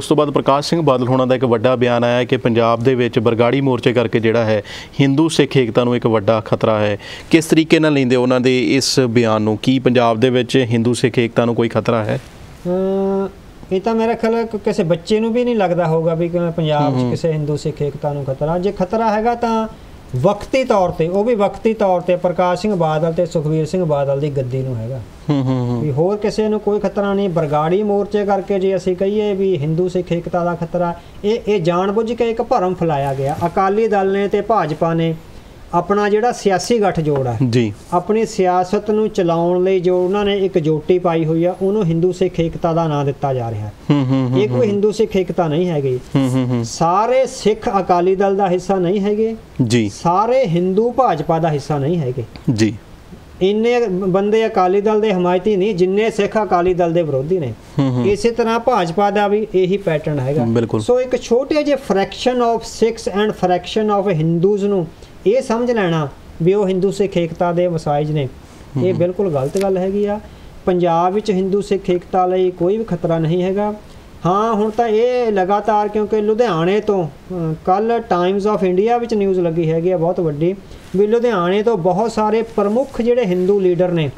ਉਸ ਤੋਂ ਬਾਅਦ ਪ੍ਰਕਾਸ਼ ਸਿੰਘ ਬਾਦਲ ਹੋਣਾ ਦਾ ਇੱਕ ਵੱਡਾ ਬਿਆਨ ਆਇਆ ਕਿ ਪੰਜਾਬ ਦੇ ਵਿੱਚ ਬਰਗਾੜੀ ਮੋਰਚੇ ਕਰਕੇ ਜਿਹੜਾ ਹੈ ਹਿੰਦੂ ਸਿੱਖ ਏਕਤਾ ਨੂੰ ਇੱਕ ਵੱਡਾ ਖਤਰਾ ਹੈ। ਕਿਸ ਤਰੀਕੇ ਨਾਲ ਲੈਂਦੇ ਉਹਨਾਂ ਦੇ ਇਸ ਬਿਆਨ ਨੂੰ? ਕੀ ਪੰਜਾਬ ਦੇ ਵਿੱਚ ਹਿੰਦੂ ਸਿੱਖ ਏਕਤਾ ਨੂੰ ਕੋਈ ਖਤਰਾ ਹੈ? ਇਹ ਤਾਂ ਮੇਰਾ ਖਿਆਲ ਹੈ ਕਿਸੇ ਬੱਚੇ ਨੂੰ ਵੀ ਨਹੀਂ ਲੱਗਦਾ ਹੋਊਗਾ ਵੀ ਕਿ ਪੰਜਾਬ 'ਚ ਕਿਸੇ ਹਿੰਦੂ ਸਿੱਖ ਏਕਤਾ ਨੂੰ ਖਤਰਾ। ਜੇ ਖਤਰਾ ਹੈਗਾ ਤਾਂ ਵਕਤੀ ਤੌਰ ਤੇ ਉਹ ਵੀ ਵਕਤੀ ਤੌਰ ਤੇ ਪ੍ਰਕਾਸ਼ ਸਿੰਘ ਬਾਦਲ ਤੇ ਸੁਖਵੀਰ ਸਿੰਘ ਬਾਦਲ ਦੀ ਗੱਦੀ ਨੂੰ ਹੈਗਾ। ਹੂੰ ਹੂੰ ਵੀ ਹੋਰ ਕਿਸੇ ਨੂੰ ਕੋਈ ਖਤਰਾ ਨਹੀਂ ਬਰਗਾੜੀ ਮੋਰਚੇ ਕਰਕੇ ਜੇ ਅਸੀਂ ਕਹੀਏ ਵੀ ਹਿੰਦੂ ਸਿੱਖ ਏਕਤਾ ਦਾ ਖਤਰਾ ਇਹ ਇਹ ਜਾਣਬੁੱਝ ਕੇ ਇੱਕ ਭਰਮ ਫੈਲਾਇਆ ਗਿਆ। ਅਕਾਲੀ ਦਲ ਨੇ ਤੇ ਭਾਜਪਾ ਨੇ ਆਪਣਾ ਜਿਹੜਾ ਸਿਆਸੀ ਗੱਠਜੋੜ ਹੈ ਜੀ। ਆਪਣੀ ਸਿਆਸਤ ਨੂੰ ਚਲਾਉਣ ਲਈ ਜੋ ਉਹਨਾਂ ਨੇ ਇੱਕ ਜੋਟੀ ਪਾਈ ਹੋਈ ਆ ਉਹਨੂੰ ਹਿੰਦੂ ਸਿੱਖ ਏਕਤਾ ਦਾ ਨਾਂ ਦਿੱਤਾ ਜਾ ਰਿਹਾ ਹੈ। ਹੂੰ ਹੂੰ ਇਹ ਕੋਈ ਹਿੰਦੂ ਸਿੱਖ ਏਕਤਾ ਨਹੀਂ ਹੈਗੀ। ਹੂੰ ਹੂੰ ਹੂੰ। ਸਾਰੇ ਸਿੱਖ ਅਕਾਲੀ ਦਲ ਦਾ ਹਿੱਸਾ ਨਹੀਂ ਹੈਗੇ। ਜੀ। ਸਾਰੇ ਹਿੰਦੂ ਭਾਜਪਾ ਦਾ ਹਿੱਸਾ ਨਹੀਂ ਹੈਗੇ। ਜੀ। ਇੰਨੇ ਬੰਦੇ ਅਕਾਲੀ ਦਲ ਦੇ ਹਮਾਇਤੀ ਨਹੀਂ ਜਿੰਨੇ ਸਿੱਖ ਅਕਾਲੀ ਦਲ ਦੇ ਵਿਰੋਧੀ ਨੇ। ਇਸੇ ਤਰ੍ਹਾਂ ਭਾਜਪਾ ਦਾ ਵੀ ਇਹੀ ਪੈਟਰਨ ਹੈਗਾ। ਸੋ ਇੱਕ ਛੋਟੇ ਜਿਹੇ fraction of Sikhs and fraction of Hindus ਨੂੰ ਇਹ ਸਮਝ ਲੈਣਾ ਵੀ ਉਹ ਹਿੰਦੂ ਸਿੱਖ ਏਕਤਾ ਦੇ ਵਸਾਇਜ ਨੇ। ਇਹ ਬਿਲਕੁਲ ਗਲਤ ਗੱਲ ਹੈਗੀ ਆ। ਪੰਜਾਬ ਵਿੱਚ ਹਿੰਦੂ ਸਿੱਖ ਏਕਤਾ ਲਈ ਕੋਈ ਵੀ ਖਤਰਾ ਨਹੀਂ ਹੈਗਾ। ਹਾਂ ਹੁਣ ਤਾਂ ਇਹ ਲਗਾਤਾਰ ਕਿਉਂਕਿ ਲੁਧਿਆਣੇ ਤੋਂ ਕੱਲ ਟਾਈਮਜ਼ ਆਫ ਇੰਡੀਆ ਵਿੱਚ ਨਿਊਜ਼ ਲੱਗੀ ਹੈਗੀ ਆ ਬਹੁਤ ਵੱਡੀ ਵੀ ਲੁਧਿਆਣੇ ਤੋਂ ਬਹੁਤ ਸਾਰੇ ਪ੍ਰਮੁੱਖ ਜਿਹੜੇ ਹਿੰਦੂ ਲੀਡਰ ਨੇ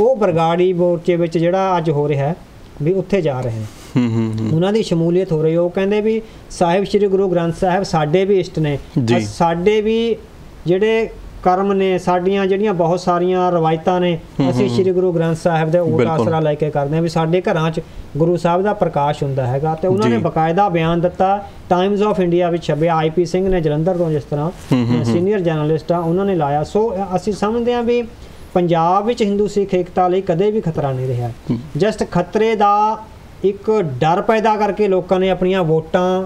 ਉਹ ਬਰਗਾੜੀ ਮੋਰਚੇ ਵਿੱਚ ਜਿਹੜਾ ਅੱਜ ਹੋ ਰਿਹਾ ਹੈ ਵੀ ਉੱਥੇ ਜਾ ਰਹੇ ਨੇ। ਹੂੰ ਹੂੰ ਹੂੰ। ਉਹਨਾਂ ਦੀ ਸ਼ਮੂਲੀਅਤ ਹੋ ਰਹੀ ਹੈ। ਉਹ ਕਹਿੰਦੇ ਵੀ ਸਾਹਿਬ ਸ੍ਰੀ ਗੁਰੂ ਗ੍ਰੰਥ ਸਾਹਿਬ ਸਾਡੇ ਵੀ ਇਸ਼ਟ ਨੇ। ਸਾਡੇ ਵੀ ਜਿਹੜੇ ਕਰਮ ਨੇ ਸਾਡੀਆਂ ਜਿਹੜੀਆਂ ਬਹੁਤ ਸਾਰੀਆਂ ਰਵਾਇਤਾਂ ਨੇ ਅਸੀਂ ਸ੍ਰੀ ਗੁਰੂ ਗ੍ਰੰਥ ਸਾਹਿਬ ਦੇ ਬਿਲਕੁਲ। ਆਸਰਾ ਲੈ ਕੇ ਕਰਦੇ ਹਾਂ ਵੀ ਸਾਡੇ ਘਰਾਂ 'ਚ ਗੁਰੂ ਸਾਹਿਬ ਦਾ ਪ੍ਰਕਾਸ਼ ਹੁੰਦਾ ਹੈਗਾ ਤੇ ਉਹਨਾਂ ਨੇ। ਬਕਾਇਦਾ ਬਿਆਨ ਦਿੱਤਾ ਟਾਈਮਜ਼ ਆਫ ਇੰਡੀਆ ਵਿੱਚ ਛਪਿਆ ਆਈਪੀ ਸਿੰਘ ਨੇ ਜਲੰਧਰ ਤੋਂ ਜਿਸ ਤਰ੍ਹਾਂ। ਸੀਨੀਅਰ ਜਰਨਲਿਸਟ ਆ ਉਹਨਾਂ ਨੇ ਲਾਇਆ ਸੋ ਅਸੀਂ ਸਮਝਦੇ ਹਾਂ ਵੀ ਪੰਜਾਬ ਵਿੱਚ ਹਿੰਦੂ ਸਿੱਖ ਏਕਤਾ ਲਈ ਕਦੇ ਵੀ ਖਤਰਾ ਨਹੀਂ ਰਿਹਾ ਜਸਟ ਖਤਰੇ ਦਾ ਇੱਕ ਡਰ ਪੈਦਾ ਕਰਕੇ ਲੋਕਾਂ ਨੇ ਆਪਣੀਆਂ ਵੋਟਾਂ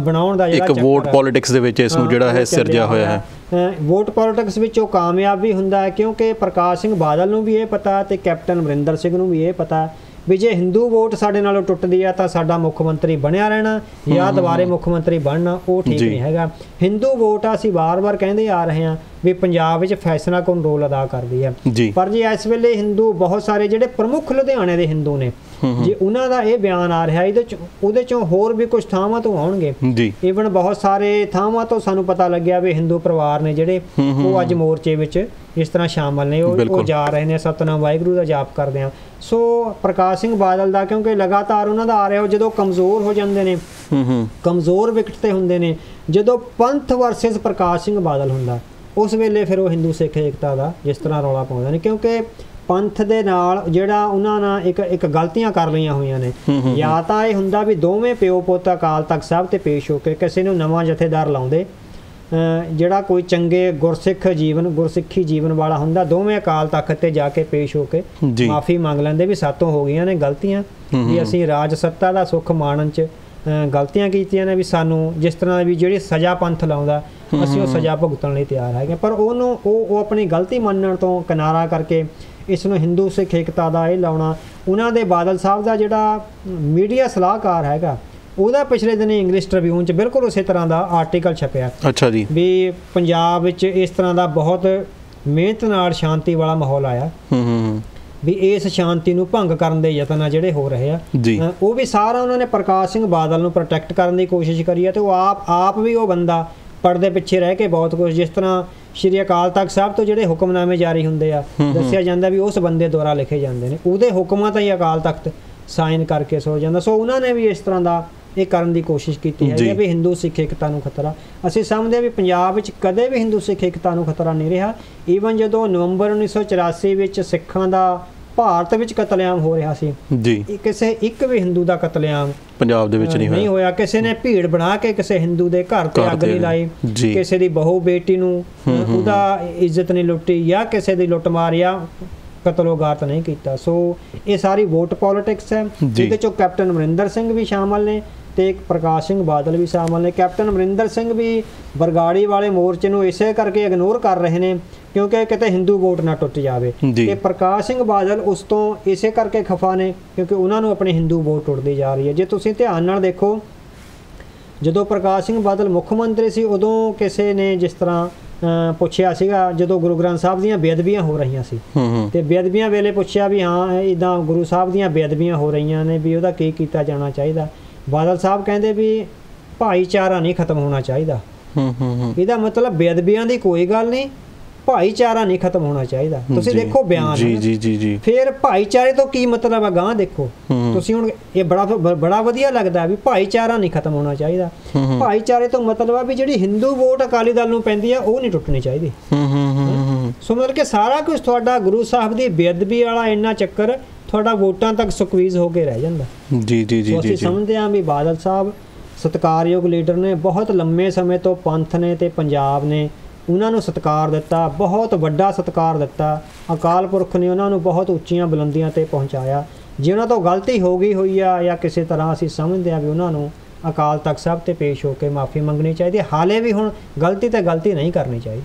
ਬਣਾਉਣ ਦਾ ਜਿਹੜਾ ਇੱਕ ਵੋਟ। ਪੋਲਿਟਿਕਸ ਦੇ ਵਿੱਚ ਇਸ ਨੂੰ ਜਿਹੜਾ ਹੈ ਸਿਰਜਿਆ ਹੋਇਆ ਹੈ ਵੋਟ ਪੋਲਿਟਿਕਸ ਵਿੱਚ ਉਹ ਕਾਮਯਾਬ ਵੀ ਹੁੰਦਾ ਹੈ ਕਿਉਂਕਿ ਪ੍ਰਕਾਸ਼ ਸਿੰਘ ਬਾਦਲ ਨੂੰ ਵੀ ਇਹ ਪਤਾ ਤੇ ਕੈਪਟਨ ਅਮਰਿੰਦਰ ਸਿੰਘ ਨੂੰ ਵੀ ਇਹ ਪਤਾ ਵੀ ਜੇ ਹਿੰਦੂ ਵੋਟ ਸਾਡੇ ਨਾਲੋਂ ਟੁੱਟਦੀ ਆ ਤਾਂ ਸਾਡਾ ਮੁੱਖ ਮੰਤਰੀ ਬਣਿਆ ਰਹਿਣਾ ਜਾਂ ਦੁਬਾਰੇ ਮੁੱਖ ਮੰਤਰੀ ਬਣਨਾ ਉਹ ਠੀਕ। ਨਹੀਂ ਹੈਗਾ ਹਿੰਦੂ ਵੋਟ ਆ ਅਸੀਂ ਵਾਰ-ਵਾਰ ਕਹਿੰਦੇ ਆ ਰਹੇ ਹਾਂ ਵੀ ਪੰਜਾਬ ਵਿੱਚ ਫੈਸਲਾ ਕੌਣ ਰੋਲ ਅਦਾ ਕਰਦੀ ਹੈ। ਪਰ ਜੇ ਇਸ ਵੇਲੇ ਹਿੰਦੂ ਬਹੁਤ ਸਾਰੇ ਜਿਹੜੇ ਪ੍ਰਮੁੱਖ ਲੁਧਿਆਣੇ ਦੇ ਹਿੰਦੂ ਨੇ ਜੇ ਉਹਨਾਂ ਦਾ ਇਹ ਬਿਆਨ ਆ ਰਿਹਾ ਇਹਦੇ ਚ ਉਹਦੇ ਚੋਂ ਹੋਰ ਵੀ ਕੁਝ ਥਾਵਾਂ ਤੋਂ ਆਉਣਗੇ। ਜੀ। ਈਵਨ ਬਹੁਤ ਸਾਰੇ ਥਾਵਾਂ ਤੋਂ ਸਾਨੂੰ ਪਤਾ ਲੱਗਿਆ ਵੀ ਹਿੰਦੂ ਪਰਿਵਾਰ ਨੇ ਜਿਹੜੇ ਉਹ ਅੱਜ ਮੋਰਚੇ ਵਿੱਚ ਇਸ ਤਰ੍ਹਾਂ ਸ਼ਾਮਲ ਨੇ। ਉਹ। ਜਾ ਰਹੇ ਨੇ ਸਤਨਾਮ ਵਾਹਿਗੁਰੂ ਦਾ ਜਾਪ ਕਰਦੇ ਆ। ਸੋ ਪ੍ਰਕਾਸ਼ ਸਿੰਘ ਬਾਦਲ ਦਾ ਕਿਉਂਕਿ ਲਗਾਤਾਰ ਉਹਨਾਂ ਦਾ ਆ ਰਿਹਾ ਉਹ ਜਦੋਂ ਕਮਜ਼ੋਰ ਹੋ ਜਾਂਦੇ ਨੇ ਹੂੰ ਹੂੰ। ਕਮਜ਼ੋਰ ਵਿਕਟ ਤੇ ਹੁੰਦੇ ਨੇ ਜਦੋਂ ਪੰਥ ਵਰਸਸ ਪ੍ਰਕਾਸ਼ ਸਿੰਘ ਬਾਦਲ ਹੁੰਦਾ ਉਸ ਵੇਲੇ ਫਿਰ ਉਹ ਹਿੰਦੂ ਸਿੱਖ ਏਕਤਾ ਦਾ ਜਿਸ ਤਰ੍ਹਾਂ ਰੌਲਾ ਪਾਉਂਦੇ ਨੇ ਕਿਉਂਕਿ ਪੰਥ ਦੇ ਨਾਲ ਜਿਹੜਾ ਉਹਨਾਂ ਨਾਲ ਇੱਕ ਇੱਕ ਗਲਤੀਆਂ ਕਰ ਲਈਆਂ ਹੋਈਆਂ ਨੇ। ਜਾਂ ਤਾਂ ਇਹ ਹੁੰਦਾ ਵੀ ਦੋਵੇਂ ਪਿਓ ਪੁੱਤ ਅਕਾਲ ਤਖਤ ਸਾਹਿਬ ਤੇ ਪੇਸ਼ ਹੋ ਕੇ ਕਿਸੇ ਨੂੰ ਨਵਾਂ ਜਥੇਦਾਰ ਲਾਉਂਦੇ। ਜਿਹੜਾ ਕੋਈ ਚੰਗੇ ਗੁਰਸਿੱਖ ਜੀਵਨ ਗੁਰਸਿੱਖੀ ਜੀਵਨ ਵਾਲਾ ਹੁੰਦਾ ਦੋਵੇਂ ਅਕਾਲ ਤਖਤ ਤੇ ਜਾ ਕੇ ਪੇਸ਼ ਹੋ ਕੇ। ਮਾਫੀ ਮੰਗ ਲੈਂਦੇ ਵੀ ਸਾਤੋਂ ਹੋ ਗਈਆਂ ਨੇ ਗਲਤੀਆਂ ਵੀ ਅਸੀਂ ਰਾਜ ਸੱਤਾ ਦਾ ਸੁੱਖ ਮਾਣਨ ਚ ਗਲਤੀਆਂ ਕੀਤੀਆਂ ਨੇ ਵੀ ਸਾਨੂੰ ਜਿਸ ਤਰ੍ਹਾਂ ਵੀ ਜਿਹੜੀ ਸਜ਼ਾ ਪੰਥ ਲਾਉਂਦਾ ਅਸੀਂ ਉਹ ਸਜ਼ਾ ਭੁਗਤਣ ਲਈ ਤਿਆਰ ਹੈਗੇ ਪਰ ਉਹਨੂੰ ਉਹ ਉਹ ਆਪਣੀ ਗਲਤੀ ਮੰਨਣ ਤੋਂ ਕਿਨਾਰਾ ਕਰਕੇ ਇਸ ਨੂੰ ਹਿੰਦੂ ਸਿੱਖ ਏਕਤਾ ਦਾ ਇਹ ਲਾਉਣਾ ਉਹਨਾਂ ਦੇ ਬਾਦਲ ਸਾਹਿਬ ਦਾ ਜਿਹੜਾ ਮੀਡੀਆ ਸਲਾਹਕਾਰ ਹੈਗਾ ਉਹਦਾ ਪਿਛਲੇ ਦਿਨੀ ਇੰਗਲਿਸ਼ ਟ੍ਰਿਬਿਊਨ 'ਚ ਬਿਲਕੁਲ ਉਸੇ ਤਰ੍ਹਾਂ ਦਾ ਆਰਟੀਕਲ ਛਪਿਆ। ਅੱਛਾ ਜੀ। ਵੀ ਪੰਜਾਬ ਵਿੱਚ ਇਸ ਤਰ੍ਹਾਂ ਦਾ ਬਹੁਤ ਮਿਹਨਤ ਨਾਲ ਸ਼ਾਂਤੀ ਵਾਲਾ ਮਾਹੌਲ ਆਇਆ। ਹੂੰ ਹੂੰ ਹੂੰ। ਵੀ ਇਸ ਸ਼ਾਂਤੀ ਨੂੰ ਭੰਗ ਕਰਨ ਦੇ ਯਤਨ ਆ ਜਿਹੜੇ ਹੋ ਰਹੇ ਆ ਉਹ ਵੀ ਸਾਰਾ ਉਹਨਾਂ ਨੇ ਪ੍ਰਕਾਸ਼ ਸਿੰਘ ਬਾਦਲ ਨੂੰ ਪ੍ਰੋਟੈਕਟ ਕਰਨ ਦੀ ਕੋਸ਼ਿਸ਼ ਕਰੀ ਹੈ ਤੇ ਉਹ ਆਪ ਆਪ ਵੀ ਉਹ ਬੰਦਾ ਪਰਦੇ ਪਿੱਛੇ ਰਹਿ ਕੇ ਬਹੁਤ ਕੁਝ ਜਿਸ ਤਰ੍ਹਾਂ ਸ਼੍ਰੀ ਅਕਾਲ ਤਖਤ ਸਾਹਿਬ ਤੋਂ ਜਿਹੜੇ ਹੁਕਮਨਾਮੇ ਜਾਰੀ ਹੁੰਦੇ ਆ ਦੱਸਿਆ ਜਾਂਦਾ ਵੀ ਉਸ ਬੰਦੇ ਦੁਆਰਾ ਲਿਖੇ ਜਾਂਦੇ ਨੇ। ਉਹਦੇ ਹੁਕਮਾਂ ਤਾਂ ਹੀ ਅਕਾਲ ਤਖਤ ਸਾਈਨ ਕਰਕੇ ਸੋ ਜਾਂਦਾ। ਸੋ ਉਹਨਾਂ ਨੇ ਵੀ ਇਸ ਤਰ੍ਹਾਂ ਦਾ ਇਹ ਕਰਨ ਦੀ ਕੋਸ਼ਿਸ਼ ਕੀਤੀ ਹੈ। ਵੀ ਹਿੰਦੂ ਸਿੱਖ ਏਕਤਾ ਨੂੰ ਖਤਰਾ। ਅਸੀਂ ਸਮਝਦੇ ਹਾਂ ਵੀ ਪੰਜਾਬ ਵਿੱਚ ਕਦੇ ਵੀ ਹਿੰਦੂ ਸਿੱਖ ਏਕਤਾ ਨੂੰ ਖਤਰਾ ਨਹੀਂ ਰਿਹਾ। ਈਵਨ ਜਦੋਂ ਨਵੰਬਰ 1984 ਵਿੱਚ ਸਿੱਖਾਂ ਦਾ ਭਾਰਤ ਵਿੱਚ ਕਤਲੇਆਮ ਹੋ ਰਿਹਾ ਸੀ ਜੀ। ਕਿਸੇ ਇੱਕ ਵੀ ਹਿੰਦੂ ਦਾ ਕਤਲੇਆਮ ਪੰਜਾਬ ਦੇ ਵਿੱਚ ਨਹੀਂ ਨਹੀਂ ਹੋਇਆ। ਕਿਸੇ ਨੇ ਭੀੜ ਬਣਾ ਕੇ ਕਿਸੇ ਹਿੰਦੂ ਦੇ ਘਰ ਤੇ ਅੱਗ ਨਹੀਂ ਲਾਈ। ਕਿਸੇ ਦੀ ਬਹੂ ਬੇਟੀ ਨੂੰ ਉਹਦਾ ਇੱਜ਼ਤ ਨਹੀਂ ਲੁੱਟੀ ਜਾਂ ਕਿਸੇ ਦੀ ਲੁੱਟ ਮਾਰ ਜਾਂ ਕਤਲੋਗਾਰਤ ਨਹੀਂ ਕੀਤਾ। ਸੋ ਇਹ ਸਾਰੀ ਵੋਟ ਪੋਲਿਟਿਕਸ ਹੈ। ਜਿਹਦੇ ਚੋਂ ਕੈਪਟਨ ਅਮਰਿੰਦਰ ਸਿੰਘ ਵੀ ਸ਼ਾਮਲ ਨੇ। ਤੇ ਪ੍ਰਕਾਸ਼ ਸਿੰਘ ਬਾਦਲ ਵੀ ਸ਼ਾਮਲ ਨੇ। ਕੈਪਟਨ ਅਮਰਿੰਦਰ ਸਿੰਘ ਵੀ ਬਰਗਾੜੀ ਵਾਲੇ ਮੋਰਚੇ ਨੂੰ ਇਸੇ ਕਰਕੇ ਇਗਨੋਰ ਕਰ ਰਹੇ ਨੇ ਕਿਉਂਕਿ ਕਿਤੇ ਹਿੰਦੂ ਵੋਟ ਨਾ ਟੁੱਟ ਜਾਵੇ। ਤੇ ਪ੍ਰਕਾਸ਼ ਸਿੰਘ ਬਾਦਲ ਉਸ ਤੋਂ ਇਸੇ ਕਰਕੇ ਖਫਾ ਨੇ ਕਿਉਂਕਿ ਉਹਨਾਂ ਨੂੰ ਆਪਣੀ ਹਿੰਦੂ ਵੋਟ ਟੁੱਟਦੀ ਜਾ ਰਹੀ ਹੈ। ਜੇ ਤੁਸੀਂ ਧਿਆਨ ਨਾਲ ਦੇਖੋ ਜਦੋਂ ਪ੍ਰਕਾਸ਼ ਸਿੰਘ ਬਾਦਲ ਮੁੱਖ ਮੰਤਰੀ ਸੀ ਉਦੋਂ ਕਿਸੇ ਨੇ ਜਿਸ ਤਰ੍ਹਾਂ ਪੁੱਛਿਆ ਸੀਗਾ ਜਦੋਂ ਗੁਰੂ ਗ੍ਰੰਥ ਸਾਹਿਬ ਦੀਆਂ ਬੇਅਦਬੀਆਂ ਹੋ ਰਹੀਆਂ ਸੀ। ਤੇ ਬੇਅਦਬੀਆਂ ਵੇਲੇ ਪੁੱਛਿਆ ਵੀ ਹਾਂ ਇਦਾਂ ਗੁਰੂ ਸਾਹਿਬ ਦੀਆਂ ਬੇਅਦਬੀਆਂ ਹੋ ਰਹੀਆਂ ਨੇ ਵੀ ਉਹਦਾ ਕੀ ਕੀਤਾ ਜਾਣਾ ਚਾਹੀਦਾ। ਬਾਦਲ ਸਾਹਿਬ ਕਹਿੰਦੇ ਵੀ ਭਾਈਚਾਰਾ ਨਹੀਂ ਖਤਮ ਹੋਣਾ ਚਾਹੀਦਾ। ਹੂੰ ਹੂੰ ਹੂੰ। ਇਹਦਾ ਮਤਲਬ ਬੇਅਦਬੀਆਂ ਦੀ ਕੋਈ ਗੱਲ ਨਹੀਂ ਭਾਈਚਾਰਾ ਨਹੀਂ ਖਤਮ ਹੋਣਾ ਚਾਹੀਦਾ। ਤੁਸੀਂ ਦੇਖੋ ਬਿਆਨ ਜੀ। ਜੀ ਜੀ ਜੀ। ਫਿਰ ਭਾਈਚਾਰੇ ਤੋਂ ਕੀ ਮਤਲਬ ਹੈ ਗਾਂ ਦੇਖੋ। ਤੁਸੀਂ ਹੁਣ ਇਹ ਬੜਾ ਬੜਾ ਵਧੀਆ ਲੱਗਦਾ ਵੀ ਭਾਈਚਾਰਾ ਨਹੀਂ ਖਤਮ ਹੋਣਾ ਚਾਹੀਦਾ। ਭਾਈਚਾਰੇ ਤੋਂ ਮਤਲਬ ਆ ਵੀ ਜਿਹੜੀ ਹਿੰਦੂ ਵੋਟ ਅਕਾਲੀ ਦਲ ਨੂੰ ਪੈਂਦੀ ਆ ਉਹ ਨਹੀਂ ਟੁੱਟਣੀ ਚਾਹੀਦੀ। ਹੂੰ ਹੂੰ ਹੂੰ ਹੂੰ। ਸੋ ਮਤਲਬ ਕਿ ਸਾਰਾ ਕੁਝ ਤੁਹਾਡਾ ਗੁਰੂ ਸਾਹਿਬ ਦੀ ਬੇਅਦਬੀ ਵਾਲਾ ਇੰਨਾ ਚੱਕਰ ਤੁਹਾਡਾ ਵੋਟਾਂ ਤੱਕ ਸਕਵੀਜ਼ ਹੋ ਕੇ ਰਹਿ ਜਾਂਦਾ। ਜੀ ਜੀ ਜੀ ਜੀ ਸਮਝਦੇ ਹਾਂ ਵੀ ਬਾਦਲ ਸਾਹਿਬ ਸਤਿਕਾਰਯੋਗ ਲੀਡਰ ਨੇ ਬਹੁਤ ਲੰਮੇ ਸਮੇਂ ਤੋਂ ਪੰਥ ਨੇ ਤੇ ਪੰਜਾਬ ਨੇ ਉਹਨਾਂ ਨੂੰ ਸਤਿਕਾਰ ਦਿੱਤਾ ਬਹੁਤ ਵੱਡਾ ਸਤਿਕਾਰ ਦਿੱਤਾ। ਅਕਾਲ ਪੁਰਖ ਨੇ ਉਹਨਾਂ ਨੂੰ ਬਹੁਤ ਉੱਚੀਆਂ ਬੁਲੰਦੀਆਂ ਤੇ ਪਹੁੰਚਾਇਆ। ਜੇ ਉਹਨਾਂ ਤੋਂ ਗਲਤੀ ਹੋ ਗਈ ਹੋਈ ਆ ਜਾਂ ਕਿਸੇ ਤਰ੍ਹਾਂ ਅਸੀਂ ਸਮਝਦੇ ਹਾਂ ਵੀ ਉਹਨਾਂ ਨੂੰ ਅਕਾਲ ਤਖਤ ਸਾਹਿਬ ਤੇ ਪੇਸ਼ ਹੋ ਕੇ ਮਾਫੀ ਮੰਗਣੀ ਚਾਹੀਦੀ। ਹਾਲੇ ਵੀ ਹੁਣ ਗਲਤੀ ਤੇ ਗਲਤੀ ਨਹੀਂ ਕਰਨੀ ਚਾਹੀਦੀ।